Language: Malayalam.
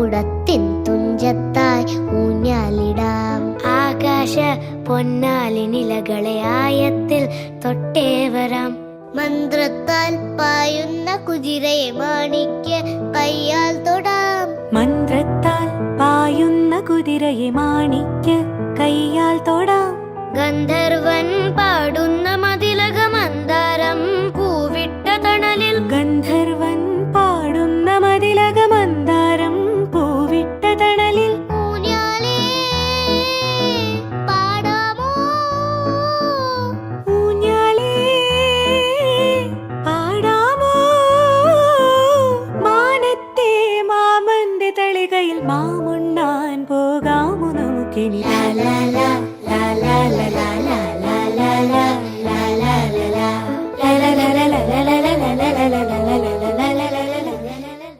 കുടത്തിൻ തുഞ്ചത്തായി ഊഞ്ഞാലിടാം. ആകാശ പൊന്നാലിനിലകളെ ആയത്തിൽ തൊട്ടേ വരാം. മന്ത്രത്താൽ പായുന്ന കുതിരയെ മാണിക്ക് കയ്യാൽ തൊടാം. മന്ത്രത്താൽ പായുന്ന കുതിരയെ മാണിക്ക് കയ്യാൽ തൊടാം. ഗന്ധർവൻ പാടുന്ന കൈയിൽ മാമുണ്ണാൻ പോകാമോ നമുക്കിനി